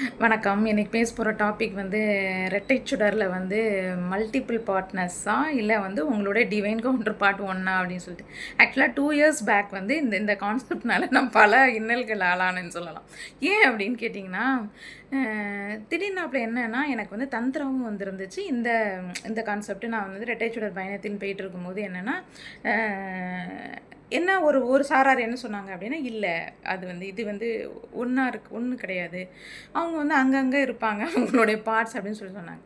வணக்கம். இன்னைக்கு பேச போகிற டாபிக் வந்து ரெட்டை சுடரில் வந்து மல்டிபிள் பார்ட்னர்ஸா இல்லை வந்து உங்களுடைய டிவைன் கவுண்டர் பார்ட் ஒன்னா அப்படின்னு சொல்லிட்டு. ஆக்சுவலாக டூ இயர்ஸ் பேக் வந்து இந்த இந்த கான்செப்ட்னால நான் பல இன்னல்கள் ஆளானேன்னு சொல்லலாம். ஏன் அப்படின்னு கேட்டிங்கன்னா திடீர்னாப்பில் திடீர்னு என்னன்னா எனக்கு வந்து தந்திரமும் வந்துருந்துச்சு. இந்த இந்த கான்செப்ட் நான் வந்து ரெட்டை சுடர் பயணத்தின் போயிட்டு இருக்கும்போது என்னென்னா என்ன ஒரு ஒரு சாரார் என்ன சொன்னாங்க அப்படின்னா இல்லை அது வந்து இது வந்து ஒன்றா இருக்கு ஒன்று கிடையாது. அவங்க வந்து அங்கங்கே இருப்பாங்க அவங்களுடைய பார்ட்ஸ் அப்படின்னு சொல்லி சொன்னாங்க.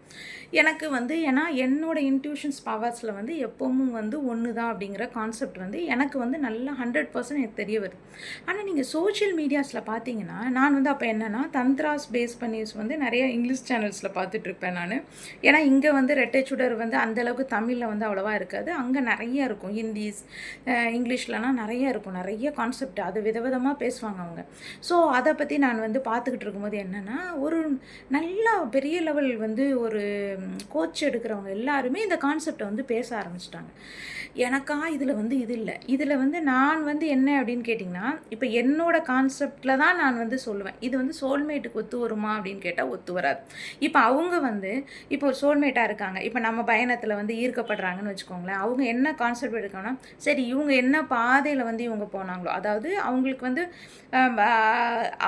எனக்கு வந்து ஏன்னா என்னோட இன்ட்யூஷன்ஸ் பவர்ஸில் வந்து எப்பவும் வந்து ஒன்று தான் அப்படிங்கிற கான்செப்ட் வந்து எனக்கு வந்து நல்லா ஹண்ட்ரட் பர்சன்ட் எனக்கு தெரிய வருது. ஆனால் நீங்கள் சோஷியல் மீடியாஸில் பார்த்தீங்கன்னா நான் வந்து அப்போ என்னென்னா தந்த்ராஸ் பேஸ் பண்ணி வந்து நிறைய இங்கிலீஷ் சேனல்ஸில் பார்த்துட்ருப்பேன் நான். ஏன்னா இங்கே வந்து ரெட்டை சுடர் வந்து அந்தளவுக்கு தமிழில் வந்து அவ்வளோவா இருக்காது. அங்கே நிறைய இருக்கும் ஹிந்திஸ் இங்கிலீஷ் இங்கிலீஷ்லலாம் நிறைய இருக்கும். நிறைய கான்செப்ட் அது விதவிதமாக பேசுவாங்க அவங்க. ஸோ அதை பற்றி நான் வந்து பார்த்துக்கிட்டு இருக்கும்போது என்னென்னா ஒரு நல்லா பெரிய லெவல் வந்து ஒரு கோச் எடுக்கிறவங்க எல்லாருமே இந்த கான்செப்டை வந்து பேச ஆரம்பிச்சிட்டாங்க. எனக்கா இதில் வந்து இது இல்லை. இதில் வந்து நான் வந்து என்ன அப்படின்னு கேட்டிங்கன்னா இப்போ என்னோடய கான்செப்டில் தான் நான் வந்து சொல்லுவேன். இது வந்து சோல்மேட்டுக்கு ஒத்து வருமா அப்படின்னு கேட்டால் ஒத்து வராது. இப்போ அவங்க வந்து இப்போ ஒரு சோல்மேட்டாக இருக்காங்க. இப்போ நம்ம பயணத்தில் வந்து ஈர்க்கப்படுறாங்கன்னு வச்சுக்கோங்களேன். அவங்க என்ன கான்செப்ட் எடுக்கணும்னா சரி இவங்க என்ன பாதையில் வந்து இவங்க போனாங்களோ அதாவது அவங்களுக்கு வந்து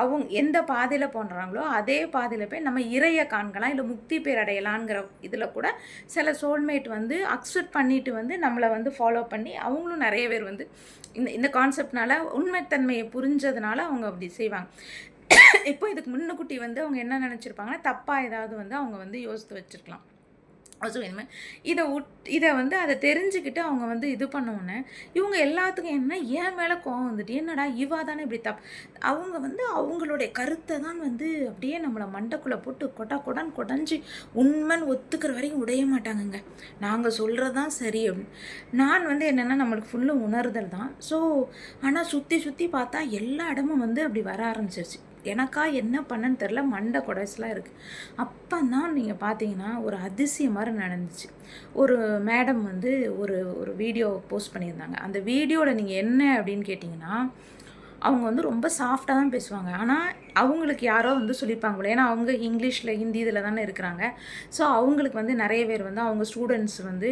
அவங்க எந்த பாதையில் போன்றாங்களோ அதே பாதையில் போய் நம்ம இறைய காண்கலாம் இல்லை முக்தி பேர் அடையலாங்கிற இதில் கூட சில சோல்மேட் வந்து அக்செப்ட் பண்ணிட்டு வந்து நம்மளை வந்து ஃபாலோ பண்ணி அவங்களும் நிறைய பேர் வந்து இந்த இந்த கான்செப்ட்னால உண்மைத்தன்மையை புரிஞ்சதுனால அவங்க அப்படி செய்வாங்க. இப்போ இதுக்கு முன்னுக்குட்டி வந்து அவங்க என்ன நினச்சிருப்பாங்கன்னா தப்பாக ஏதாவது வந்து அவங்க வந்து யோசித்து வச்சுருக்கலாம். ஸோ இனிமேல் இதை உட் இதை வந்து அதை தெரிஞ்சுக்கிட்டு அவங்க வந்து இது பண்ணோன்னே இவங்க எல்லாத்துக்கும் என்ன ஏன் மேலே கோவம் வந்துட்டு என்னடா இவா தானே இப்படி தப் அவங்க வந்து அவங்களுடைய கருத்தை தான் வந்து அப்படியே நம்மளை மண்டைக்குள்ளே போட்டு கொட்டா கொடான்னு கொடைஞ்சி உண்மைன்னு ஒத்துக்கிற வரைக்கும் உடைய மாட்டாங்கங்க. நாங்கள் சொல்கிறது தான் சரி அப்படின்னு. நான் வந்து என்னென்னா நம்மளுக்கு ஃபுல்லும் உணர்தல் தான். ஸோ ஆனால் சுற்றி சுற்றி பார்த்தா எல்லா இடமும் வந்து அப்படி வர ஆரம்பிச்சிருச்சு. எனக்கா என்ன பண்ணன்னு தெரில மண்டை கொடைசலாக இருக்குது அப்போ தான் நீங்கள் பார்த்தீங்கன்னா ஒரு அதிசயம் மாதிரி நடந்துச்சு. ஒரு மேடம் வந்து ஒரு ஒரு வீடியோ போஸ்ட் பண்ணியிருந்தாங்க. அந்த வீடியோவில் நீங்கள் என்ன அப்படின்னு கேட்டிங்கன்னா அவங்க வந்து ரொம்ப சாஃப்டாக தான் பேசுவாங்க. ஆனால் அவங்களுக்கு யாரோ வந்து சொல்லியிருப்பாங்களே ஏன்னா அவங்க இங்கிலீஷில் ஹிந்தி இதில் தானே இருக்கிறாங்க. ஸோ அவங்களுக்கு வந்து நிறைய பேர் வந்து அவங்க ஸ்டூடெண்ட்ஸ் வந்து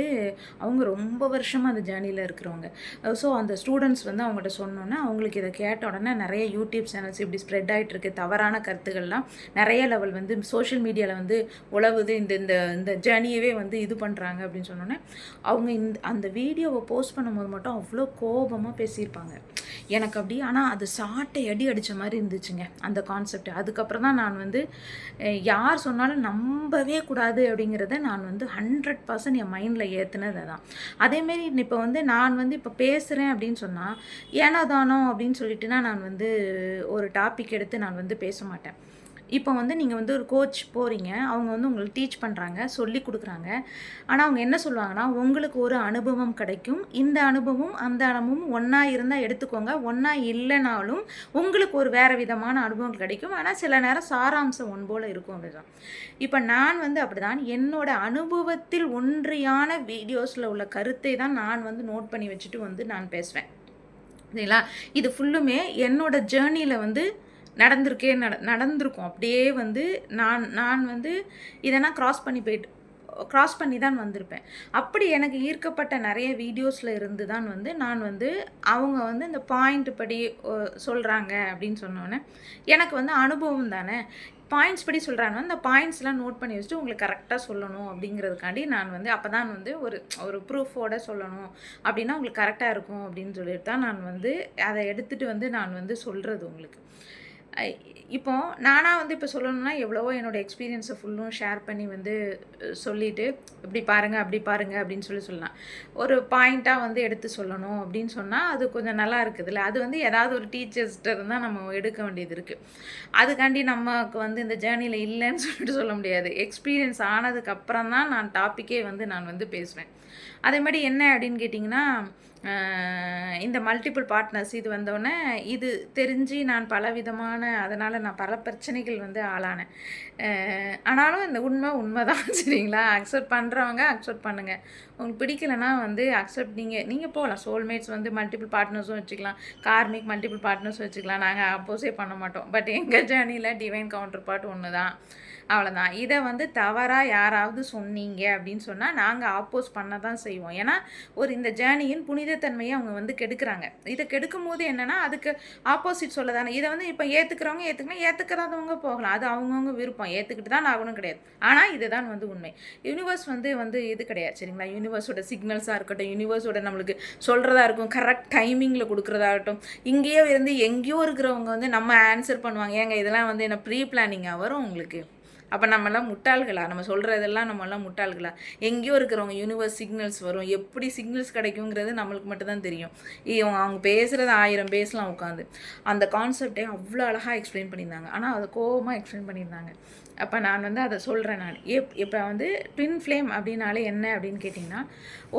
அவங்க ரொம்ப வருஷமாக அந்த ஜேர்னியில் இருக்கிறவங்க. ஸோ அந்த ஸ்டூடெண்ட்ஸ் வந்து அவங்கள்ட்ட சொன்னோன்னே அவங்களுக்கு இதை கேட்ட உடனே நிறைய யூடியூப் சேனல்ஸ் இப்படி ஸ்ப்ரெட் ஆகிட்டு இருக்கு. தவறான கருத்துக்கள்லாம் நிறைய லெவல் வந்து சோஷியல் மீடியாவில் வந்து உழவுது. இந்த இந்த இந்த ஜேர்னியவே வந்து இது பண்ணுறாங்க அப்படின்னு சொன்னோன்னே அவங்க இந்த அந்த வீடியோவை போஸ்ட் பண்ணும்போது மட்டும் அவ்வளோ கோபமாக பேசியிருப்பாங்க. எனக்கு அப்படி ஆனால் அது சாட்டை அடி அடித்த மாதிரி இருந்துச்சுங்க. அந்த கான்செப்ட் அதுக்கப்புறம் தான் நான் வந்து யார் சொன்னாலும் நம்பவே கூடாது அப்படிங்கிறத நான் வந்து ஹண்ட்ரட் பர்சன்ட் என் மைண்டில் ஏற்றுனது தான் அதேமாரி இப்போ வந்து நான் வந்து இப்போ பேசுகிறேன் அப்படின்னு சொன்னால் ஏனோ தானோ அப்படின்னு சொல்லிட்டுனா நான் வந்து ஒரு டாபிக் எடுத்து நான் வந்து பேச மாட்டேன். இப்போ வந்து நீங்கள் வந்து ஒரு கோச் போகிறீங்க அவங்க வந்து உங்களுக்கு டீச் பண்ணுறாங்க சொல்லி கொடுக்குறாங்க. ஆனால் அவங்க என்ன சொல்லுவாங்கன்னா உங்களுக்கு ஒரு அனுபவம் கிடைக்கும். இந்த அனுபவம் அந்த அனுபவம் ஒன்றா இருந்தால் எடுத்துக்கோங்க. ஒன்றா இல்லைனாலும் உங்களுக்கு ஒரு வேறு விதமான அனுபவம் கிடைக்கும். ஆனால் சில நேரம் சாராம்சம் ஒன் போல் இருக்கும் அப்படிதான் இப்போ நான் வந்து அப்படிதான். என்னோட அனுபவத்தில் ஒன்றியான வீடியோஸில் உள்ள கருத்தை தான் நான் வந்து நோட் பண்ணி வச்சுட்டு வந்து நான் பேசுவேன். சரிங்களா? இது ஃபுல்லுமே என்னோட ஜேர்னியில் வந்து நடந்திருக்கே நட நடந்திருக்கும். அப்படியே வந்து நான் நான் வந்து இதெல்லாம் க்ராஸ் பண்ணி போயிட்டு க்ராஸ் பண்ணி தான் வந்திருப்பேன். அப்படி எனக்கு ஈர்க்கப்பட்ட நிறைய வீடியோஸில் இருந்து தான் வந்து நான் வந்து அவங்க வந்து இந்த பாயிண்ட் படி சொல்கிறாங்க அப்படின்னு சொன்னோன்னே எனக்கு வந்து அனுபவம் தானே? பாயிண்ட்ஸ் படி சொல்கிறாங்க அந்த பாயிண்ட்ஸ்லாம் நோட் பண்ணி வச்சுட்டு உங்களுக்கு கரெக்டாக சொல்லணும் அப்படிங்கிறதுக்காண்டி நான் வந்து அப்போ தான் வந்து ஒரு ஒரு ப்ரூஃபோட சொல்லணும். அப்படின்னா உங்களுக்கு கரெக்டாக இருக்கும் அப்படின்னு சொல்லிட்டு தான் நான் வந்து அதை எடுத்துகிட்டு வந்து நான் வந்து சொல்கிறது உங்களுக்கு. இப்போ நானாக வந்து இப்போ சொல்லணும்னா எவ்வளவோ என்னோடய எக்ஸ்பீரியன்ஸை ஃபுல்லும் ஷேர் பண்ணி வந்து சொல்லிவிட்டு சொல்லிட்டு இப்படி பாருங்கள் அப்படி பாருங்கள் அப்படின்னு சொல்லி சொல்லலாம். ஒரு பாயிண்ட்டாக வந்து எடுத்து சொல்லணும் அப்படின்னு சொன்னால் அது கொஞ்சம் நல்லா இருக்குதுல்ல. அது வந்து ஏதாவது ஒரு டீச்சர்ஸ்கிட்ட இருந்தால் நம்ம எடுக்க வேண்டியது இருக்குது அதுக்காண்டி நமக்கு வந்து இந்த ஜேர்னியில் இல்லைன்னு சொல்லிட்டு சொல்ல முடியாது. எக்ஸ்பீரியன்ஸ் ஆனதுக்கப்புறம் தான் நான் டாப்பிக்கே வந்து நான் வந்து பேசுவேன். அதே மாதிரி என்ன அப்படின்னு கேட்டிங்கன்னா இந்த மல்டிபிள் பார்ட்னர்ஸ் இது வந்தோடனே இது தெரிஞ்சு நான் பல விதமான அதனால் நான் பல பிரச்சனைகள் வந்து ஆளானேன். ஆனாலும் இந்த உண்மை உண்மை தான் சரிங்களா? அக்செப்ட் பண்ணுறவங்க அக்செப்ட் பண்ணுங்கள் உங்களுக்கு பிடிக்கலனா வந்து அக்செப்ட் நீங்கள் நீங்கள் போகலாம். சோல்மேட்ஸ் வந்து மல்டிபிள் பார்ட்னர்ஸும் வச்சுக்கலாம். கார்மிக் மல்டிபிள் பார்ட்னர்ஸும் வச்சுக்கலாம். நாங்கள் அப்போஸே பண்ண மாட்டோம். பட் எங்கள் ஜேர்னியில் டிவைன் கவுண்டர் பார்ட் ஒன்று தான் அவ்வளோதான் இதை வந்து தவறாக யாராவது சொன்னீங்க அப்படின்னு சொன்னால் நாங்கள் ஆப்போஸ் பண்ண தான் செய்வோம். ஏன்னா ஒரு இந்த ஜேர்னியின் புனிதத்தன்மையை அவங்க வந்து கெடுக்கிறாங்க. இதை கெடுக்கும் போது என்னென்னா அதுக்கு ஆப்போசிட் சொல்ல தானே இதை வந்து இப்போ ஏற்றுக்கிறவங்க ஏற்றுக்கலாம் ஏற்றுக்கிறாதவங்க போகலாம். அது அவங்கவுங்க விருப்பம். ஏற்றுக்கிட்டு தான் ஆகணும் கிடையாது. ஆனால் இதுதான் வந்து உண்மை. யூனிவர்ஸ் வந்து வந்து இது கிடையாது. சரிங்களா? யூனிவர்ஸோட சிக்னல்ஸாக இருக்கட்டும் யூனிவர்ஸோட நம்மளுக்கு சொல்கிறதா இருக்கும் கரெக்ட் டைமிங்கில் கொடுக்குறதாகட்டும். இங்கேயே இருந்து எங்கேயோ இருக்கிறவங்க வந்து நம்ம ஆன்சர் பண்ணுவாங்க. ஏங்க இதெல்லாம் வந்து என்ன ப்ரீ பிளானிங்காக வரும் உங்களுக்கு? அப்போ நம்மலாம் முட்டாள்களா? நம்ம சொல்கிறதெல்லாம் நம்மலாம் முட்டாள்களா? எங்கேயோ இருக்கிறவங்க யூனிவர்ஸ் சிக்னல்ஸ் வரும். எப்படி சிக்னல்ஸ் கிடைக்குங்கிறது நம்மளுக்கு மட்டும்தான் தெரியும். இவங்க அவங்க பேசுகிறது ஆயிரம் பேசலாம் உட்காந்து. அந்த கான்செப்டே அவ்வளோ அழகாக எக்ஸ்பிளைன் பண்ணியிருந்தாங்க. ஆனால் அதை கோபமாக எக்ஸ்பிளைன் பண்ணியிருந்தாங்க. அப்போ நான் வந்து அதை சொல்கிறேன் நான். எப் இப்போ வந்து ட்வின் ஃப்ளேம் அப்படின்னாலே என்ன அப்படின்னு கேட்டிங்கன்னா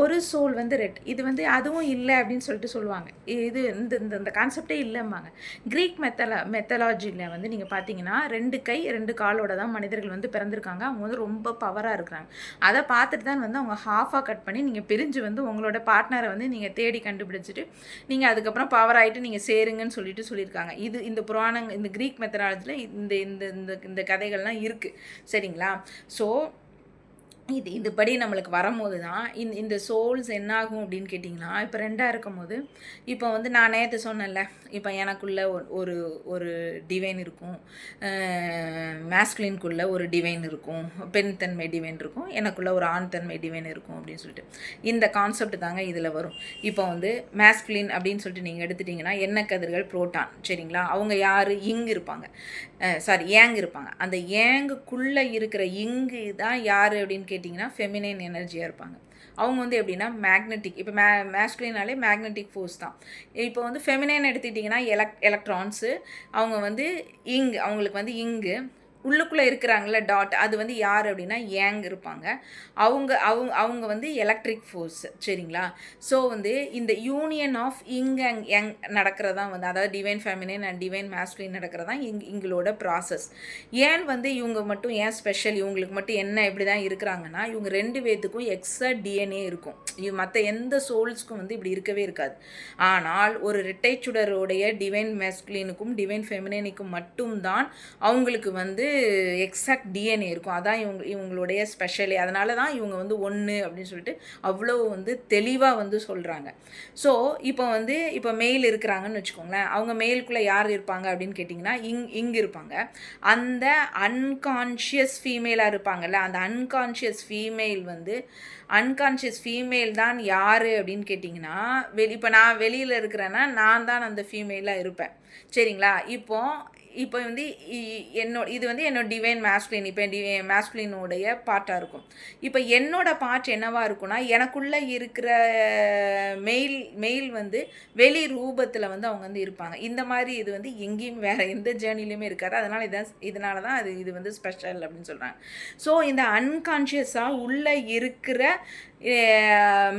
ஒரு சோல் வந்து ரெட் இது வந்து அதுவும் இல்லை அப்படின்னு சொல்லிட்டு சொல்லுவாங்க. இது இந்த இந்த இந்த கான்செப்டே இல்லைம்பாங்க. க்ரீக் மெத்தலா மெத்தலாஜியில் வந்து நீங்கள் பார்த்தீங்கன்னா ரெண்டு கை ரெண்டு காலோட தான் மனிதர் மனிதர்கள் வந்து பிறந்திருக்காங்க. அவங்க வந்து ரொம்ப பவராக இருக்கிறாங்க. அதை பார்த்துட்டு தான் வந்து அவங்க ஹாஃபாக கட் பண்ணி நீங்கள் பிரிஞ்சு வந்து உங்களோட பார்ட்னரை வந்து நீங்கள் தேடி கண்டுபிடிச்சிட்டு நீங்கள் அதுக்கப்புறம் பவர் ஆகிட்டு நீங்கள் சேருங்கன்னு சொல்லிட்டு சொல்லியிருக்காங்க. இது இந்த புராணங்க இந்த க்ரீக் மெத்தடாலஜியில் இந்த இந்த இந்த இந்த கதைகள்லாம் இருக்குது சரிங்களா? ஸோ இது இதுபடி நம்மளுக்கு வரும்போது தான் இந்த இந்த சோல்ஸ் என்னாகும் அப்படின்னு கேட்டிங்கன்னா இப்போ ரெண்டாக இருக்கும் போது இப்போ வந்து நான் நேற்று சொன்னேன்ல இப்போ எனக்குள்ள ஒரு ஒரு ஒரு டிவைன் இருக்கும். மேஸ்குலின்குள்ளே ஒரு டிவைன் இருக்கும். பெண் தன்மை டிவைன் இருக்கும். எனக்குள்ள ஒரு ஆண் தன்மை டிவைன் இருக்கும் அப்படின்னு சொல்லிட்டு. இந்த கான்செப்ட் தாங்க இதில் வரும். இப்போ வந்து மேஸ்குலின் அப்படின்னு சொல்லிட்டு நீங்கள் எடுத்துட்டிங்கன்னா எண்ணெய் கதிர்கள் புரோட்டான் சரிங்களா? அவங்க யார்? இங்கு இருப்பாங்க. சாரி ஏங் இருப்பாங்க. அந்த ஏங்குக்குள்ளே இருக்கிற இங்கு தான் யார் அப்படின்னு கேட்டிங்கன்னா ஃபெமினைன் எனர்ஜியாக இருப்பாங்க. அவங்க வந்து எப்படின்னா மேக்னெட்டிக் இப்போ மே மேஸ்குலினாலே மேக்னெட்டிக் ஃபோர்ஸ் தான். இப்போ வந்து ஃபெமினைன் எடுத்துக்கிட்டிங்கன்னா எலக் எலக்ட்ரான்ஸு அவங்க வந்து இங்கு அவங்களுக்கு வந்து இங்கு உள்ளுக்குள்ளே இருக்கிறாங்கள டாட் அது வந்து யார் அப்படின்னா ஏங் இருப்பாங்க. அவங்க அவங்க அவங்க வந்து எலக்ட்ரிக் ஃபோர்ஸ் சரிங்களா? ஸோ வந்து இந்த யூனியன் ஆஃப் இங் அங் யங் நடக்கிறதா வந்து அதாவது divine feminine and divine masculine நடக்கிறதா இங் இங்களோட ப்ராசஸ் ஏன் வந்து இவங்க மட்டும் ஏன் ஸ்பெஷல் இவங்களுக்கு மட்டும் என்ன இப்படி தான் இருக்கிறாங்கன்னா இவங்க ரெண்டு பேத்துக்கும் எக்ஸா டிஎன்ஏ இருக்கும். இவ் மற்ற எந்த சோல்ஸ்க்கும் வந்து இப்படி இருக்கவே இருக்காது. ஆனால் ஒரு இரட்டை டிவைன் மேஸ்குலினுக்கும் டிவைன் ஃபெமினினுக்கும் மட்டும்தான் அவங்களுக்கு வந்து எக்ஸாக்ட் டிஎன்ஏ இருக்கும். அதான் இவங்க இவங்களுடைய ஸ்பெஷலே அதனால தான் இவங்க வந்து ஒன்று அப்படின்னு சொல்லிட்டு அவ்வளோ வந்து தெளிவாக வந்து சொல்கிறாங்க ஸோ இப்போ வந்து இப்போ மெயில் இருக்கிறாங்கன்னு வச்சுக்கோங்களேன். அவங்க மெயிலுக்குள்ளே யார் இருப்பாங்க அப்படின்னு கேட்டிங்கன்னா இங் இங்கே இருப்பாங்க. அந்த அன்கான்ஷியஸ் ஃபீமேலாக இருப்பாங்கல்ல அந்த அன்கான்ஷியஸ் ஃபீமேல் வந்து அன்கான்ஷியஸ் ஃபீமேல் தான் யார் அப்படின்னு கேட்டிங்கன்னா வெளி இப்போ நான் வெளியில் இருக்கிறேன்னா நான் தான் அந்த ஃபீமேலாக இருப்பேன். சரிங்களா? இப்போது இப்போ வந்து இ- என்னோட இது வந்து என்னோட டிவைன் மேஸ்குலின் இப்போ டி மேஸ்குலினுடைய பார்ட்டாக இருக்கும். இப்போ என்னோட பார்ட் என்னவாக இருக்கும்னா எனக்குள்ளே இருக்கிற மெயில் மெயில் வந்து வெளி ரூபத்தில் வந்து அவங்க வந்து இருப்பாங்க. இந்த மாதிரி இது வந்து எங்கேயும் வேறு எந்த ஜேர்னிலையுமே இருக்காது. அதனால் இதான் இதனால தான் அது இது வந்து ஸ்பெஷல் அப்படின்னு சொல்கிறாங்க ஸோ இந்த அன்கான்ஷியஸாக உள்ளே இருக்கிற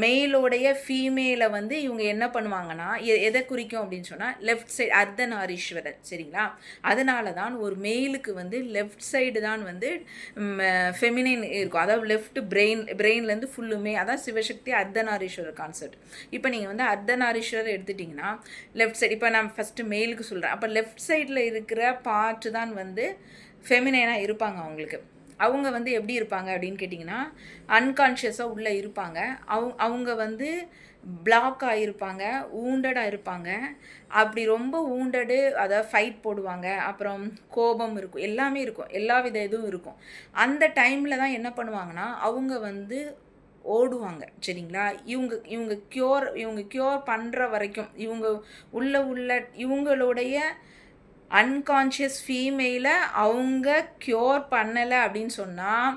மெயிலோடைய ஃபீமேலை வந்து இவங்க என்ன பண்ணுவாங்கன்னா எ- எதை குறிக்கும் அப்படின்னு சொன்னால் லெஃப்ட் சைடு அர்த்தநாரீஸ்வரர் சரிங்களா? அதனால தான் ஒரு மெயிலுக்கு வந்து லெஃப்ட் சைடு தான் வந்து ஃபெமினின் இருக்கும். அதாவது லெஃப்ட் பிரெயின் பிரெயின்லேருந்து ஃபுல்லுமே அதான் சிவசக்தி அர்த்தநாரீஸ்வரர் கான்செப்ட் இப்போ நீங்கள் வந்து அர்த்தநாரீஸ்வரர் எடுத்துட்டிங்கன்னா லெஃப்ட் சைடு இப்போ நான் ஃபஸ்ட்டு மெயிலுக்கு சொல்கிறேன் அப்போ லெஃப்ட் சைடில் இருக்கிற பார்ட்டு தான் வந்து ஃபெமினைனாக இருப்பாங்க அவங்களுக்கு. அவங்க வந்து எப்படி இருப்பாங்க அப்படின்னு கேட்டிங்கன்னா அன்கான்ஷியஸாக உள்ளே இருப்பாங்க. அவங்க அவங்க வந்து பிளாக் ஆகிருப்பாங்க ஊண்டடாக இருப்பாங்க. அப்படி ரொம்ப ஊண்டடு அதாவது ஃபைட் போடுவாங்க. அப்புறம் கோபம் இருக்கும். எல்லாமே இருக்கும். எல்லா வித இதுவும் இருக்கும். அந்த டைமில் தான் என்ன பண்ணுவாங்கன்னா அவங்க வந்து ஓடுவாங்க. சரிங்களா? இவங்க இவங்க க்யூர் இவங்க க்யூர் பண்ணுற வரைக்கும் இவங்க உள்ள உள்ள இவங்களுடைய அன்கான்ஷியஸ் ஃபீமேலை அவங்க க்யூர் பண்ணலை அப்படின்னு சொன்னால்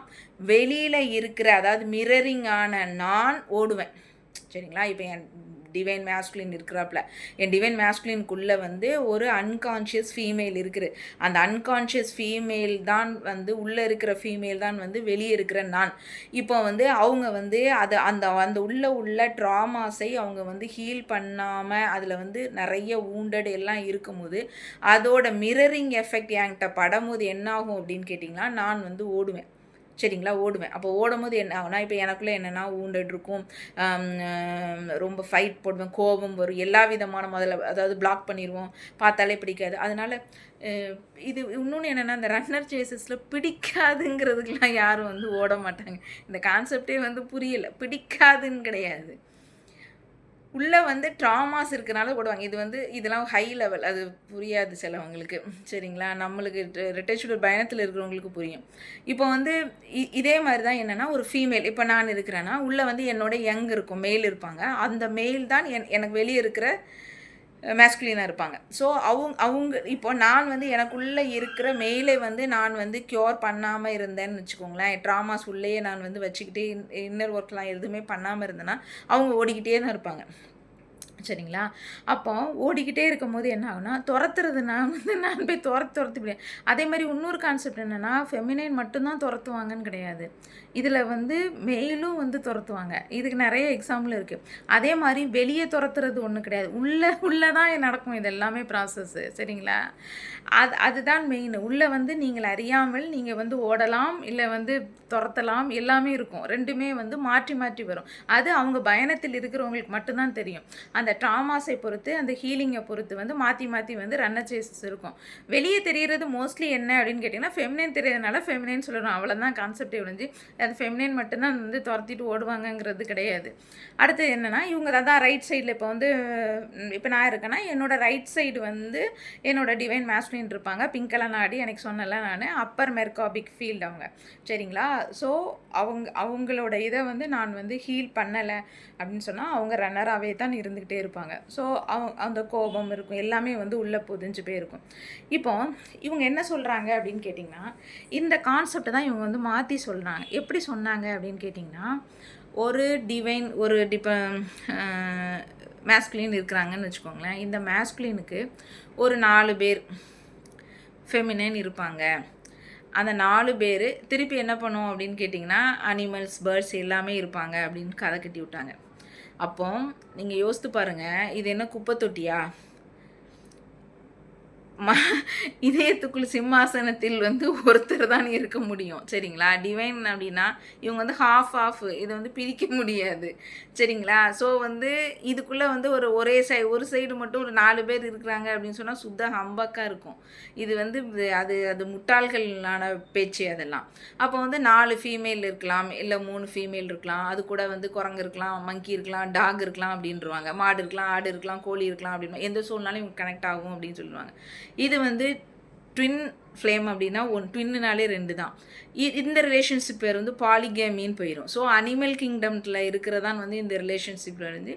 வெளியில் இருக்கிற அதாவது மிரரிங்கான நான் ஓடுவேன். சரிங்களா? இப்போ என் டிவைன் மேஸ்குலின் இருக்கிறாப்புல. என் டிவைன் மேஸ்குலின்குள்ளே வந்து ஒரு அன்கான்ஷியஸ் ஃபீமேல் இருக்குது. அந்த அன்கான்ஷியஸ் ஃபீமேல் தான் வந்து உள்ளே இருக்கிற ஃபீமேல் தான் வந்து வெளியே இருக்கிற நான். இப்போ வந்து அவங்க வந்து அதை அந்த அந்த உள்ள உள்ள ட்ராமாஸை அவங்க வந்து ஹீல் பண்ணாமல் அதில் வந்து நிறைய ஊண்டட் எல்லாம் இருக்கும்போது அதோட மிரரிங் எஃபெக்ட் என்கிட்ட படும்போது என்ன ஆகும் அப்படின்னு கேட்டிங்கன்னா நான் வந்து ஓடுவேன். சரிங்களா? ஓடுவேன். அப்போ ஓடும்போது என்ன ஆகுனா இப்போ எனக்குள்ளே என்னென்னா ஊண்டட் இருக்கும் ரொம்ப ஃபைட் போடுவேன். கோபம் வரும். எல்லா விதமான முதல்ல அதாவது பிளாக் பண்ணிடுவோம் பார்த்தாலே பிடிக்காது. அதனால் இது இன்னொன்று என்னென்னா இந்த ரன்னர் சேசஸில் பிடிக்காதுங்கிறதுக்கெலாம் யாரும் வந்து ஓட மாட்டாங்க. இந்த கான்செப்டே வந்து புரியலை. பிடிக்காதுன்னு கிடையாது. உள்ளே வந்து ட்ராமாஸ் இருக்கனால போடுவாங்க. இது வந்து இதெல்லாம் ஹை லெவல் அது புரியாது சிலவங்களுக்கு. சரிங்களா? நம்மளுக்கு ரிட்டேஷுடல் பயணத்தில் இருக்கிறவங்களுக்கு புரியும். இப்போ வந்து இதே மாதிரி தான் என்னென்னா ஒரு ஃபீமேல் இப்போ நான் இருக்கிறேன்னா உள்ளே வந்து என்னோட யங் இருக்கும். மெயில் இருப்பாங்க. அந்த மெயில் தான் என் எனக்கு வெளியே இருக்கிற மேஸ்குலினாக இருப்பாங்க. ஸோ அவங்க அவங்க இப்போ நான் வந்து எனக்குள்ளே இருக்கிற மெயிலை வந்து நான் வந்து க்யூர் பண்ணாமல் இருந்தேன்னு வச்சுக்கோங்களேன். ட்ராமாஸ் உள்ளேயே நான் வந்து வச்சுக்கிட்டே இன்னர் ஒர்க்லாம் எதுவுமே பண்ணாமல் இருந்தேன்னா அவங்க ஓடிக்கிட்டே தான் இருப்பாங்க. சரிங்களா? அப்போ ஓடிக்கிட்டே இருக்கும்போது என்ன ஆகுனா துரத்துறதுனா வந்து நான் போய் துரத்து துரத்து அதே மாதிரி இன்னொரு கான்செப்ட் என்னென்னா ஃபெமினைன் மட்டும்தான் துரத்துவாங்கன்னு கிடையாது. இதில் வந்து மெயிலும் வந்து துரத்துவாங்க. இதுக்கு நிறைய எக்ஸாம்பிள் இருக்குது அதே மாதிரி வெளியே துரத்துறது ஒன்றும் கிடையாது. உள்ளே உள்ளே தான் நடக்கும் இது எல்லாமே ப்ராசஸ்ஸு சரிங்களா? அது அதுதான் மெயின் உள்ளே வந்து நீங்கள் அறியாமல் நீங்கள் வந்து ஓடலாம் இல்லை வந்து துரத்தலாம் எல்லாமே இருக்கும். ரெண்டுமே வந்து மாற்றி மாற்றி வரும். அது அவங்க பயணத்தில் இருக்கிறவங்களுக்கு மட்டும்தான் தெரியும். அந்த ட்ராமாஸை பொறுத்து அந்த ஹீலிங்கை பொறுத்து வந்து மாற்றி மாற்றி வந்து ரன்னர் சேசஸ் இருக்கும். வெளியே தெரிகிறது மோஸ்ட்லி என்ன அப்படின்னு கேட்டிங்கன்னா ஃபெமினைன் தெரியறதுனால ஃபெமினைன் சொல்லணும். அவ்வளோதான் கான்செப்டே ஒழிஞ்சு அது ஃபெமினைன் மட்டும்தான் வந்து துரத்திட்டு ஓடுவாங்கங்கிறது கிடையாது. அடுத்து என்னென்னா இவங்க தான் ரைட் சைடில் இப்போ வந்து இப்போ நான் இருக்கேன்னா என்னோடய ரைட் சைடு வந்து என்னோடய டிவைன் மேஸ்லின் இருப்பாங்க. பிங்கெல்லாம் நாடி எனக்கு சொன்னல நான் அப்பர் மெர்காபிக் ஃபீல்டு அவங்க. சரிங்களா? ஸோ அவங்க அவங்களோட இதை வந்து நான் வந்து ஹீல் பண்ணலை அப்படின்னு சொன்னால் அவங்க ரன்னராகவே தான் இருந்துக்கிட்டே இருப்பாங்க. ஸோ அவங்க அந்த கோபம் இருக்கும். எல்லாமே வந்து உள்ளே புதிஞ்சு போயிருக்கும். இப்போ இவங்க என்ன சொல்கிறாங்க அப்படின்னு கேட்டிங்கன்னா இந்த கான்செப்டை தான் இவங்க வந்து மாற்றி சொல்கிறாங்க எப்படி சொன்னாங்க அப்படின்னு கேட்டிங்கன்னா ஒரு டிவைன் ஒரு டிப்ப மேஸ்குலின் இருக்கிறாங்கன்னு வச்சுக்கோங்களேன். இந்த மேஸ்குலினுக்கு ஒரு நாலு பேர் ஃபெமினன் இருப்பாங்க. அந்த நாலு பேர் திருப்பி என்ன பண்ணுவோம் அப்படின்னு கேட்டிங்கன்னா அனிமல்ஸ் பேர்ட்ஸ் எல்லாமே இருப்பாங்க அப்படின்னு கதை கட்டி விட்டாங்க. அப்போ நீங்கள் யோசித்து பாருங்கள் இது என்ன குப்பை தொட்டியா? ம இதயத்துக்குள் சிம்மாசனத்தில் வந்து ஒருத்தர் தான் இருக்க முடியும். சரிங்களா? டிவைன் அப்படின்னா இவங்க வந்து ஹாஃப் ஆஃப் இதை வந்து பிரிக்க முடியாது. சரிங்களா? ஸோ வந்து இதுக்குள்ளே வந்து ஒரு ஒரே சை ஒரு சைடு மட்டும் ஒரு நாலு பேர் இருக்கிறாங்க அப்படின்னு சொன்னால் சுத்த ஹம்பக்காக இருக்கும். இது வந்து அது அது முட்டாள்களான பேச்சு அதெல்லாம். அப்போ வந்து நாலு ஃபீமேல் இருக்கலாம் இல்லை மூணு ஃபீமேல் இருக்கலாம். அது கூட வந்து குரங்கு இருக்கலாம் மங்கி இருக்கலாம் டாக் இருக்கலாம் அப்படின்றவாங்க. மாடு இருக்கலாம் ஆடு இருக்கலாம் கோழி இருக்கலாம் அப்படின்னு எந்த சூழ்நாலும் இவங்க கனெக்ட் ஆகும் அப்படின்னு சொல்லுவாங்க. இது வந்து ட்வின் ஃப்ளேம் அப்படின்னா ஒன் ட்வின்னுனாலே ரெண்டு தான். இந்த ரிலேஷன்ஷிப் பேர் வந்து பாலிகேமின்னு போயிடும் ஸோ அனிமல் கிங்டமில் இருக்கிறதான் வந்து இந்த ரிலேஷன்ஷிப்பில் வந்து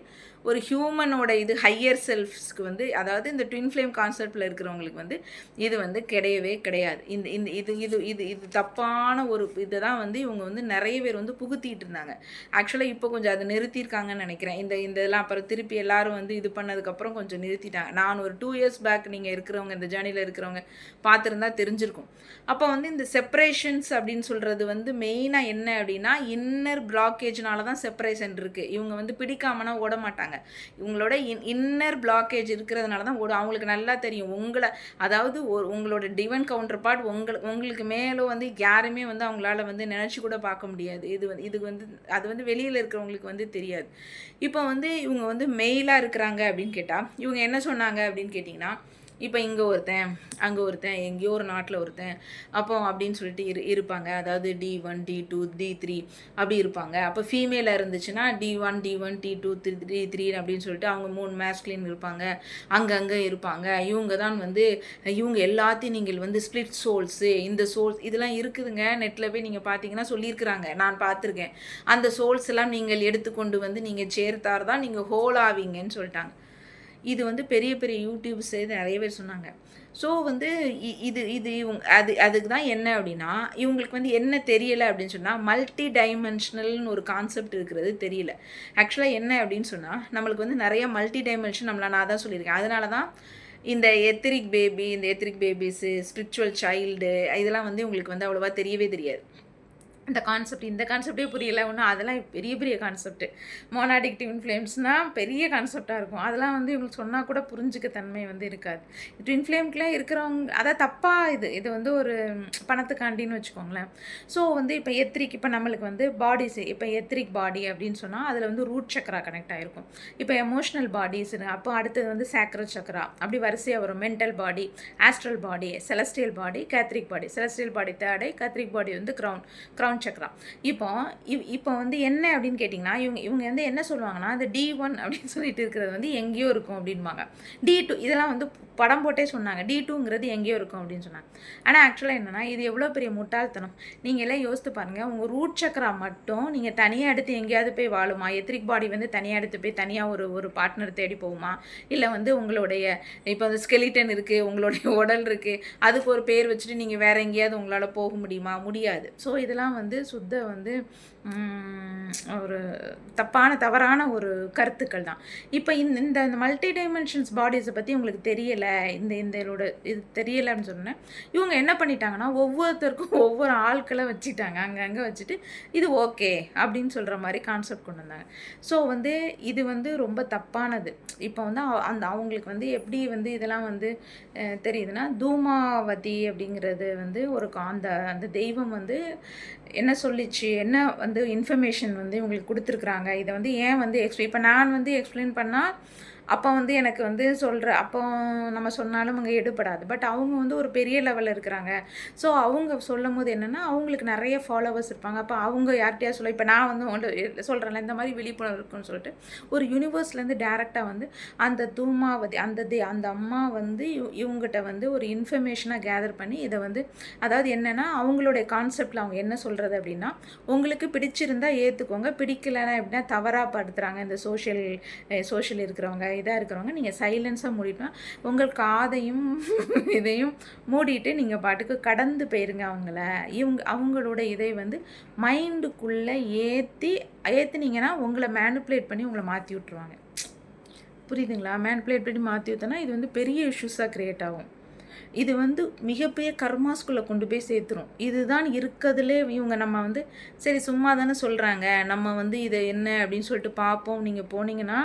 ஒரு ஹியூமனோட இது ஹையர் செல்ஃப்ஸ்க்கு வந்து அதாவது இந்த ட்வின் ஃப்ளேம் கான்செப்டில் இருக்கிறவங்களுக்கு வந்து இது வந்து கிடையவே கிடையாது. இந்த இந்த இது இது இது இது தப்பான ஒரு இதை தான் வந்து இவங்க வந்து நிறைய பேர் வந்து புகுத்திட்டு இருந்தாங்க. ஆக்சுவலாக இப்போ கொஞ்சம் அதை நிறுத்தியிருக்காங்கன்னு நினைக்கிறேன். இந்த இந்த இதெல்லாம் அப்புறம் திருப்பி எல்லாரும் வந்து இது பண்ணதுக்கப்புறம் கொஞ்சம் நிறுத்திட்டாங்க. நான் ஒரு டூ இயர்ஸ் பேக் நீங்கள் இருக்கிறவங்க இந்த ஜேர்னியில் இருக்கிறவங்க பார்த்துருந்தா தெரிஞ்சிருக்கும். அப்போ வந்து இந்த செப்பரேஷன்ஸ் அப்படின்னு சொல்கிறது வந்து மெயினாக என்ன அப்படின்னா இன்னர் பிளாக்கேஜ்னால தான் செப்பரேஷன் இருக்குது இவங்க வந்து பிடிக்காமனா ஓட மாட்டாங்க. இவங்களோட இன் இன்னர் பிளாக்கேஜ் இருக்கிறதுனால தான் ஓடும். அவங்களுக்கு நல்லா தெரியும். உங்களை அதாவது ஒரு உங்களோட டிவன் கவுண்டர் பார்ட் உங்களை உங்களுக்கு மேலே வந்து யாருமே வந்து அவங்களால வந்து நினச்சி கூட பார்க்க முடியாது. இது வந்து இது வந்து அது வந்து வெளியில் இருக்கிறவங்களுக்கு வந்து தெரியாது. இப்போ வந்து இவங்க வந்து மெயிலாக இருக்கிறாங்க அப்படின்னு கேட்டால் இவங்க என்ன சொன்னாங்க அப்படின்னு கேட்டிங்கன்னா இப்போ இங்கே ஒருத்தன் அங்கே ஒருத்தன் எங்கேயோ ஒரு நாட்டில் ஒருத்தன் அப்போ அப்படின்னு சொல்லிட்டு இரு இருப்பாங்க. அதாவது T one T two T three அப்படி இருப்பாங்க. அப்போ ஃபீமேலாக இருந்துச்சுன்னா T one T one T two three three three அப்படின்னு சொல்லிட்டு அவங்க மூணு மேஸ்க்லின் இருப்பாங்க. அங்கங்கே இருப்பாங்க. இவங்க தான் வந்து இவங்க எல்லாத்தையும் நீங்கள் வந்து ஸ்பிளிட் சோல்ஸு இந்த சோல்ஸ் இதெல்லாம் இருக்குதுங்க. நெட்டில் போய் நீங்கள் பார்த்தீங்கன்னா சொல்லியிருக்கிறாங்க. நான் பார்த்துருக்கேன் அந்த சோல்ஸ் எல்லாம் நீங்கள் எடுத்துக்கொண்டு வந்து நீங்கள் சேர்த்தார் தான் நீங்கள் ஹோல் ஆவீங்கன்னு சொல்லிட்டாங்க. இது வந்து பெரிய பெரிய யூடியூப்ஸ் நிறைய பேர் சொன்னாங்க. ஸோ வந்து இ- இது இது இவங்க அது அதுக்கு தான் என்ன அப்படின்னா இவங்களுக்கு வந்து என்ன தெரியலை அப்படின்னு சொன்னால் மல்டி டைமென்ஷனல்னு ஒரு கான்செப்ட் இருக்கிறது தெரியல. ஆக்சுவலாக என்ன அப்படின்னு சொன்னால் நம்மளுக்கு வந்து நிறைய மல்டி டைமென்ஷன் நம்மளை நான் தான் சொல்லியிருக்கேன். அதனால தான் இந்த எத்திரிக் பேபி இந்த எத்திரிக் பேபிஸு ஸ்பிரிச்சுவல் சைல்டு இதெல்லாம் வந்து உங்களுக்கு வந்து அவ்வளோவா தெரியவே தெரியாது. இந்த கான்செப்ட் இந்த கான்செப்டே புரியல. ஒன்றும் அதெல்லாம் பெரிய பெரிய கான்செப்ட் மோனாடிக் ட்வின் ஃப்ளேம்ஸ்னால் பெரிய கான்செப்டாக இருக்கும். அதெல்லாம் வந்து இவங்களுக்கு சொன்னால் கூட புரிஞ்சுக்க தன்மை வந்து இருக்காது. ட்வின் ஃப்ளேம்க்குலாம் இருக்கிறவங்க அதான் தப்பாக இது இது வந்து ஒரு பணத்துக்காண்டின்னு வச்சுக்கோங்களேன். ஸோ வந்து இப்போ எத்திரிக் இப்போ நம்மளுக்கு வந்து பாடிஸ் இப்போ எத்திரிக் பாடி அப்படின்னு சொன்னால் அதில் வந்து ரூட் சக்கரா கனெக்ட் ஆகிருக்கும் இப்போ எமோஷ்னல் பாடிஸ் அப்போ அடுத்தது வந்து சேக்ரல் சக்கரா. அப்படி வரிசையாக வரும். Mental body astral body celestial body ketheric body celestial body தேர்டை கேத்ரிக் body வந்து க்ரௌன் ஒன் சக்கரா இப்போ இவ் இப்போ வந்து என்ன அப்படின்னு கேட்டிங்கன்னா இவங்க இவங்க வந்து என்ன சொல்லுவாங்கன்னா இந்த டி ஒன் அப்படின்னு சொல்லிட்டு இருக்கிறது வந்து எங்கேயோ இருக்கும் அப்படின்பாங்க. டி டூ இதெல்லாம் வந்து படம் போட்டே சொன்னாங்க. டி டூங்கிறது எங்கேயோ இருக்கும் அப்படின்னு சொன்னாங்க. ஆனால் ஆக்சுவலாக என்னென்னா இது எவ்வளோ பெரிய முட்டாள்தனம். நீங்கள் எல்லாம் யோசித்து பாருங்கள் உங்கள் ரூட் சக்கரா மட்டும் நீங்கள் தனியாக எடுத்து எங்கேயாவது போய் வாழுமா? எத்ரிக் பாடி வந்து தனியாக எடுத்து போய் தனியாக ஒரு ஒரு பார்ட்னர் தேடி போகுமா? இல்லை வந்து உங்களுடைய இப்போ வந்து ஸ்கெலிட்டன் இருக்குது உங்களுடைய உடல் இருக்குது அதுக்கு ஒரு பேர் வச்சுட்டு நீங்கள் வேறு எங்கேயாவது உங்களால் போக முடியுமா? முடியாது. ஸோ இதெல்லாம் வந்து வந்து சுத்த வந்து ஒரு தப்பான தவறான ஒரு கருத்துக்கள் தான். இப்போ இந்த இந்த இந்த மல்டி டைமென்ஷன்ஸ் பாடிஸை பற்றி உங்களுக்கு தெரியலை இந்த இந்த இதோட இது தெரியலைன்னு சொன்னேன். இவங்க என்ன பண்ணிட்டாங்கன்னா ஒவ்வொருத்தருக்கும் ஒவ்வொரு ஆட்களை வச்சுட்டாங்க. அங்கங்கே வச்சுட்டு இது ஓகே அப்படின்னு சொல்கிற மாதிரி கான்செப்ட் கொண்டு வந்தாங்க. ஸோ வந்து இது வந்து ரொம்ப தப்பானது. இப்போ வந்து அந்த அவங்களுக்கு வந்து எப்படி வந்து இதெல்லாம் வந்து தெரியுதுன்னா தூமாவதி அப்படிங்கிறது வந்து ஒரு கா- அந்த அந்த தெய்வம் வந்து என்ன சொல்லிச்சு? என்ன வந்து இன்ஃபர்மேஷன் வந்து இவங்களுக்கு கொடுத்துருக்குறாங்க? இதை வந்து ஏன் வந்து எக்ஸ்பிளைன் இப்போ நான் வந்து எக்ஸ்பிளைன் பண்ணால் அப்போ வந்து எனக்கு வந்து சொல்கிற அப்போ நம்ம சொன்னாலும் அங்கே எடுபடாது பட் அவங்க வந்து ஒரு பெரிய லெவலில் இருக்கிறாங்க. ஸோ அவங்க சொல்லும் போது என்னென்னா அவங்களுக்கு நிறைய ஃபாலோவர்ஸ் இருப்பாங்க. அப்போ அவங்க யார்கிட்டயா சொல்ல இப்போ நான் வந்து உங்கள்கிட்ட சொல்கிறேன்ல இந்த மாதிரி விழிப்புணர்வு இருக்குன்னு சொல்லிட்டு ஒரு யூனிவர்ஸ்லேருந்து டேரெக்டாக வந்து அந்த தூமாவதி அந்த தே அந்த அம்மா வந்து இவ- இவங்ககிட்ட வந்து ஒரு இன்ஃபர்மேஷனாக கேதர் பண்ணி இதை வந்து அதாவது என்னென்னா அவங்களுடைய கான்செப்டில் அவங்க என்ன சொல்கிறது அப்படின்னா உங்களுக்கு பிடிச்சிருந்தா ஏற்றுக்கோங்க பிடிக்கலைன்னா எப்படின்னா தவறாக படுத்துகிறாங்க இந்த சோஷியல் சோஷியல் இருக்கிறவங்க. இதாக இருக்கிறவங்க நீங்கள் சைலன்ஸாக மூடிட்டா உங்கள் காதையும் இதையும் மூடிட்டு நீங்கள் பாட்டுக்கு கடந்து போயிருங்க அவங்கள. இவங்க அவங்களோட இதை வந்து மைண்டுக்குள்ளே ஏற்றி ஏற்றுனீங்கன்னா உங்களை மேனுப்புலேட் பண்ணி உங்களை மாற்றி விட்ருவாங்க புரியுதுங்களா? மேனுப்புலேட் பண்ணி மாற்றி விட்டோன்னா இது வந்து பெரிய இஷ்யூஸாக க்ரியேட் ஆகும். இது வந்து மிகப்பெரிய கர்மாஸ்குள்ளே கொண்டு போய் சேர்த்துரும். இதுதான் இருக்கிறதுலே இவங்க நம்ம வந்து சரி சும்மா தானே சொல்கிறாங்க நம்ம வந்து இதை என்ன அப்படின்னு சொல்லிட்டு பார்ப்போம் நீங்கள் போனீங்கன்னா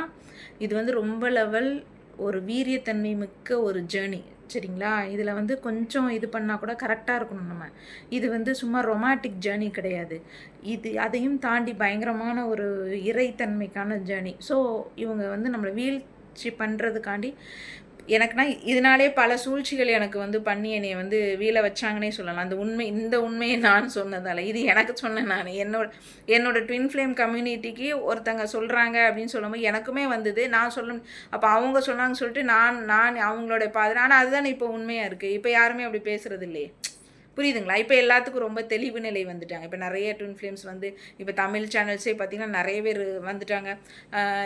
இது வந்து ரொம்ப லெவல் ஒரு வீரியத்தன்மை மிக்க ஒரு ஜேர்னி சரிங்களா? இதில் வந்து கொஞ்சம் இது பண்ணால் கூட கரெக்டாக இருக்கணும் நம்ம. இது வந்து சும்மா ரொமாட்டிக் ஜேர்னி கிடையாது. இது அதையும் தாண்டி பயங்கரமான ஒரு இறைத்தன்மைக்கான ஜேர்னி ஸோ இவங்க வந்து நம்மளை வீழ்ச்சி பண்ணுறதுக்காண்டி எனக்குனா இதனாலே பல சூழ்ச்சிகள் எனக்கு வந்து பண்ணி என்னை வந்து வீழ வச்சாங்கன்னே சொல்லலாம். அந்த உண்மை இந்த உண்மையை நான் சொன்னதால. இது எனக்கு சொன்னேன் நான். என்னோட என்னோட ட்வின் ஃப்ளேம் கம்யூனிட்டிக்கு ஒருத்தங்க சொல்கிறாங்க அப்படின்னு சொல்லும்போது எனக்குமே வந்தது. நான் சொல்ல அப்போ அவங்க சொன்னாங்கன்னு சொல்லிட்டு நான் நான் அவங்களோட பாதை ஆனால் அதுதானே இப்போ உண்மையாக இருக்குது இப்போ யாருமே அப்படி பேசுகிறது இல்லையே. புரியுதுங்களா? இப்போ எல்லாத்துக்கும் ரொம்ப தெளிவு நிலை வந்துட்டாங்க. இப்போ நிறைய ட்வின் ஃபிலிம்ஸ் வந்து இப்போ தமிழ் சேனல்ஸே பார்த்திங்கன்னா நிறைய பேர் வந்துட்டாங்க.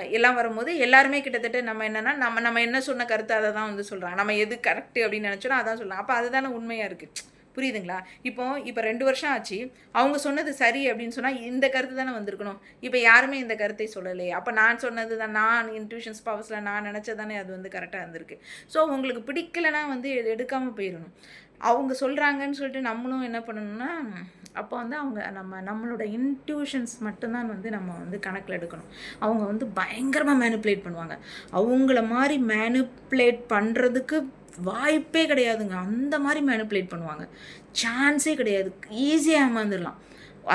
எல்லாம் வரும்போது எல்லாருமே கிட்டத்தட்ட நம்ம என்னென்னா நம்ம நம்ம என்ன சொன்ன கருத்து அதை தான் வந்து சொல்கிறாங்க நம்ம எது கரெக்டு அப்படின்னு நினச்சோன்னா அதான் சொல்லலாம் அப்போ அதுதானே உண்மையாக இருக்குது புரியுதுங்களா? இப்போ இப்போ ரெண்டு வருஷம் ஆச்சு. அவங்க சொன்னது சரி அப்படின்னு சொன்னால் இந்த கருத்து தானே வந்திருக்கணும். இப்போ யாருமே இந்த கருத்தை சொல்லலையே அப்போ நான் சொன்னது தான் நான் இன்ட்யூஷன்ஸ் பவர்ஸில் நான் நினச்சதானே அது வந்து கரெக்டாக இருந்திருக்கு. ஸோ உங்களுக்கு பிடிக்கலைன்னா வந்து எடு- போயிடணும். அவங்க சொல்கிறாங்கன்னு சொல்லிட்டு நம்மளும் என்ன பண்ணணும்னா அப்போ வந்து அவங்க நம்ம நம்மளோட இன்ட்யூஷன்ஸ் மட்டும்தான் வந்து நம்ம வந்து கணக்கில் எடுக்கணும். அவங்க வந்து பயங்கரமாக மேனுப்புலேட் பண்ணுவாங்க. அவங்கள மாதிரி மேனுப்புலேட் பண்ணுறதுக்கு வாய்ப்பே கிடையாதுங்க. அந்த மாதிரி மேனுப்புலேட் பண்ணுவாங்க. சான்ஸே கிடையாது. ஈஸியாக ஏமாந்துடலாம்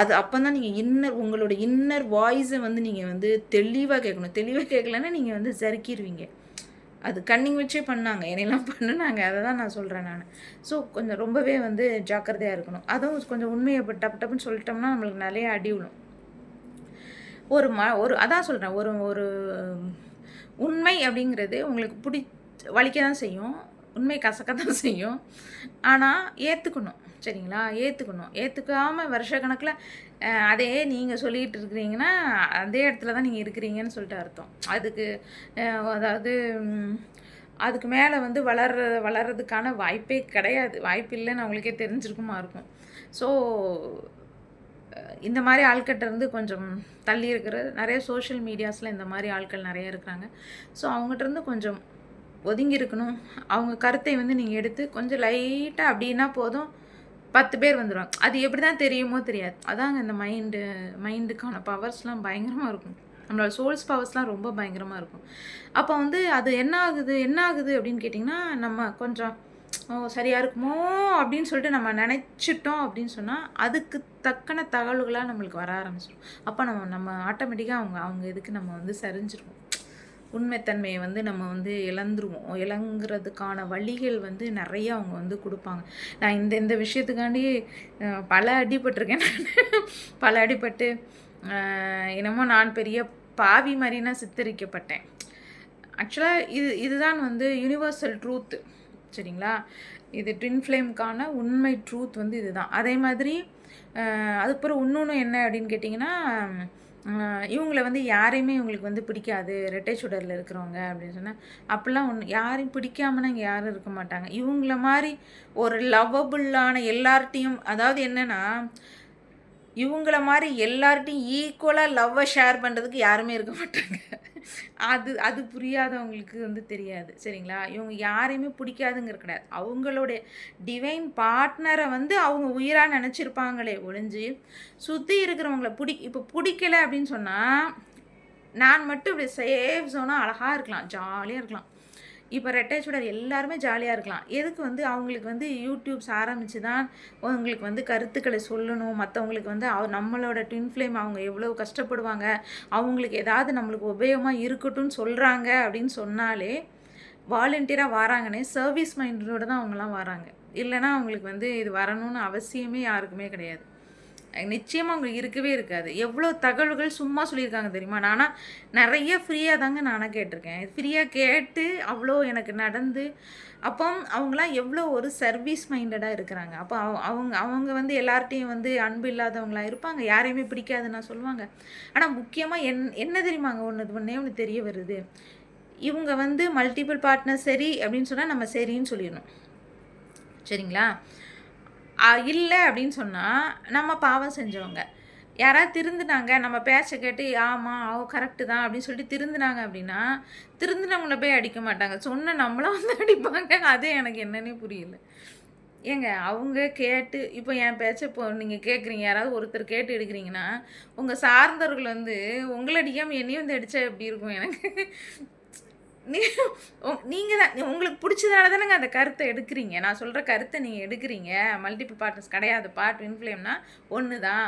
அது அப்போ தான் நீங்கள் இன்னர் உங்களோட இன்னர் வாய்ஸை வந்து நீங்கள் வந்து தெளிவாக கேட்கணும். தெளிவாக கேட்கலன்னா நீங்கள் வந்து சறுக்கிடுவீங்க அது கன்னிங் வச்சே பண்ணாங்க. என்னெல்லாம் பண்ணினாங்க. அதை தான் நான் சொல்கிறேன் நான். ஸோ கொஞ்சம் ரொம்பவே வந்து ஜாக்கிரதையாக இருக்கணும். அதுவும் கொஞ்சம் உண்மையை இப்ப டப்பு டப்புன்னு சொல்லிட்டோம்னா நம்மளுக்கு நிறைய அடி விழும். ஒரு ம ஒரு அதான் சொல்கிறேன் ஒரு ஒரு உண்மை அப்படிங்கிறது உங்களுக்கு பிடி வலிக்க தான் செய்யும். உண்மை கசக்க தான் செய்யும். ஆனால் ஏற்றுக்கணும் சரிங்களா? ஏற்றுக்கணும் ஏற்றுக்காமல் வருஷக்கணக்கில் கணக்கில் அதே நீங்கள் சொல்லிகிட்டு இருக்கிறீங்கன்னா அதே இடத்துல தான் நீங்கள் இருக்கிறீங்கன்னு சொல்லிட்டு அர்த்தம். அதுக்கு அதாவது அதுக்கு மேலே வந்து வளர்ற வளர்கிறதுக்கான வாய்ப்பே கிடையாது. வாய்ப்பு இல்லைன்னு அவங்களுக்கே தெரிஞ்சிருக்குமா இருக்கும். ஸோ இந்த மாதிரி ஆட்கிட்ட இருந்து கொஞ்சம் தள்ளி இருக்கிற நிறைய சோஷியல் மீடியாஸில் இந்த மாதிரி ஆட்கள் நிறைய இருக்கிறாங்க. ஸோ அவங்ககிட்ட இருந்து கொஞ்சம் ஒதுங்கி இருக்கணும். அவங்க கருத்தை வந்து நீங்கள் எடுத்து கொஞ்சம் லைட்டாக அப்படின்னா போதும். பத்து பேர் வந்துடுவாங்க அது எப்படி தான் தெரியுமோ தெரியாது. அதாங்க இந்த மைண்டு மைண்டுக்கான பவர்ஸ்லாம் பயங்கரமாக இருக்கும். நம்மளோட சோல்ஸ் பவர்ஸ்லாம் ரொம்ப பயங்கரமாக இருக்கும். அப்போ வந்து அது என்ன ஆகுது என்ன ஆகுது அப்படின்னு கேட்டிங்கன்னா நம்ம கொஞ்சம் ஓ சரியாக இருக்குமோ? அப்படின்னு சொல்லிட்டு நம்ம நினச்சிட்டோம் அப்படின்னு சொன்னால் அதுக்கு தக்கன தகவல்களாக நம்மளுக்கு வர ஆரம்பிச்சிடும். அப்போ நம்ம நம்ம ஆட்டோமேட்டிக்காக அவங்க அவங்க இதுக்கு நம்ம வந்து சரிஞ்சிருவோம் உண்மைத்தன்மையை வந்து நம்ம வந்து இழந்துருவோம். இழங்குறதுக்கான வழிகள் வந்து நிறைய அவங்க வந்து கொடுப்பாங்க. நான் இந்த இந்த விஷயத்துக்காண்டி பல அடிபட்டிருக்கேன். நான் பல அடிபட்டு என்னமோ நான் பெரிய பாவி மாதிரினா சித்தரிக்கப்பட்டேன். ஆக்சுவலாக இது இதுதான் வந்து யூனிவர்சல் ட்ரூத்து சரிங்களா? இது ட்வின் ஃப்ளேம்க்கான உண்மை ட்ரூத் வந்து இதுதான். அதே மாதிரி அதுக்கப்புறம் இன்னொன்று என்ன அப்படின்னு கேட்டிங்கன்னா இவங்கள வந்து யாரையுமே இவங்களுக்கு வந்து பிடிக்காது. ரெட்டை சுடரில் இருக்கிறவங்க அப்படின்னு சொன்னால் அப்படிலாம் ஒன்று யாரையும் பிடிக்காமனா இங்கே யாரும் இருக்க மாட்டாங்க. இவங்கள மாதிரி ஒரு லவ்வபுல்லான எல்லார்ட்டையும் அதாவது என்னென்னா இவங்கள மாதிரி எல்லார்ட்டையும் ஈக்குவலாக லவ்வை ஷேர் பண்ணுறதுக்கு யாருமே இருக்க மாட்டாங்க. அது அது புரியாதவங்களுக்கு வந்து தெரியாது சரிங்களா? இவங்க யாரையுமே பிடிக்காதுங்கிற கிடையாது. அவங்களுடைய டிவைன் பார்ட்னரை வந்து அவங்க உயிராக நினச்சிருப்பாங்களே ஒழிஞ்சு சுற்றி இருக்கிறவங்கள பிடி இப்போ பிடிக்கல அப்படின்னு சொன்னால் நான் மட்டும் இப்படி சேஃப் ஜோனாக அழகாக இருக்கலாம் ஜாலியாக இருக்கலாம். இப்போ ரெட்டைச்சுடர் எல்லாருமே ஜாலியாக இருக்கலாம். எதுக்கு வந்து அவங்களுக்கு வந்து யூடியூப்ஸ் ஆரம்பித்து தான் அவங்களுக்கு வந்து கருத்துக்களை சொல்லணும். மற்றவங்களுக்கு வந்து அவ நம்மளோட ட்வின் ஃப்ளேம் அவங்க எவ்வளோ கஷ்டப்படுவாங்க. அவங்களுக்கு ஏதாவது நம்மளுக்கு உபயோகமாக இருக்கட்டும்னு சொல்கிறாங்க அப்படின்னு சொன்னாலே வாலண்டியராக வராங்கன்னே சர்வீஸ் மைண்டோடு தான் அவங்களாம் வராங்க. இல்லைனா அவங்களுக்கு வந்து இது வரணும்னு அவசியமே யாருக்குமே கிடையாது. நிச்சயமாக அவங்க இருக்கவே இருக்காது. எவ்வளோ தகவல்கள் சும்மா சொல்லியிருக்காங்க தெரியுமா? நானாக நிறைய ஃப்ரீயாக தாங்க நானாக கேட்டிருக்கேன். ஃப்ரீயாக கேட்டு அவ்வளோ எனக்கு நடந்து அப்போ அவங்களாம் எவ்வளோ ஒரு சர்வீஸ் மைண்டடாக இருக்கிறாங்க. அப்போ அவங்க அவங்க வந்து எல்லார்ட்டையும் வந்து அன்பு இல்லாதவங்களாம் இருப்பாங்க. யாரையுமே பிடிக்காதுன்னா சொல்லுவாங்க. ஆனால் முக்கியமாக என் என்ன தெரியுமாங்க ஒன்று இது ஒன்றே ஒன்று தெரிய வருது. இவங்க வந்து மல்டிபிள் பார்ட்னர் சரி அப்படின்னு சொன்னால் நம்ம சரின்னு சொல்லிடணும். சரிங்களா? இல்லை அப்படின்னு சொன்னால் நம்ம பாவம் செஞ்சவங்க. யாராவது திருந்துனாங்க நம்ம பேச்சை கேட்டு ஆமாம் அவ கரெக்டு தான் அப்படின்னு சொல்லிட்டு திருந்துனாங்க அப்படின்னா திருந்துனவங்கள போய் அடிக்க மாட்டாங்க. சொன்ன நம்மளும் வந்து அடிப்பாங்க. அது எனக்கு என்னன்னே புரியல. ஏங்க அவங்க கேட்டு இப்போ என் பேச்சை இப்போ நீங்கள் கேட்குறீங்க. யாராவது ஒருத்தர் கேட்டு எடுக்கிறீங்கன்னா உங்கள் சார்ந்தவர்கள் வந்து உங்களை அடிக்காமல் என்னையும் வந்து அடித்தா எப்படி இருக்கும் எனக்கு? நீங்கள் தான் உங்களுக்கு பிடிச்சதால தானேங்க அந்த கருத்தை எடுக்கிறீங்க. நான் சொல்கிற கருத்தை நீங்கள் எடுக்கிறீங்க. மல்டிபிள் பார்ட்னர்ஸ் கிடையாது பார்ட் இன்ஃப்ளேம்னா ஒன்று தான்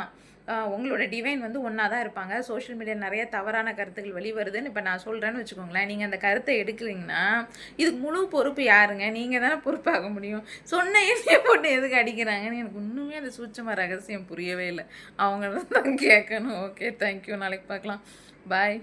உங்களோட டிவைன் வந்து ஒன்றா தான் இருப்பாங்க. சோஷியல் மீடியா நிறைய தவறான கருத்துக்கள் வெளிவருதுன்னு இப்போ நான் சொல்கிறேன்னு வச்சுக்கோங்களேன். நீங்கள் அந்த கருத்தை எடுக்கிறீங்கன்னா இதுக்கு முழு பொறுப்பு யாருங்க? நீங்கள் தானே பொறுப்பாக முடியும். சொன்ன என்னைய போட்டு எதுக்கு அடிக்கிறாங்கன்னு எனக்கு இன்னுமே அந்த சூட்சமாக ரகசியம் புரியவே இல்லை. அவங்க தான் கேட்கணும் ஓகே தேங்க்யூ நாளைக்கு பார்க்கலாம். பாய்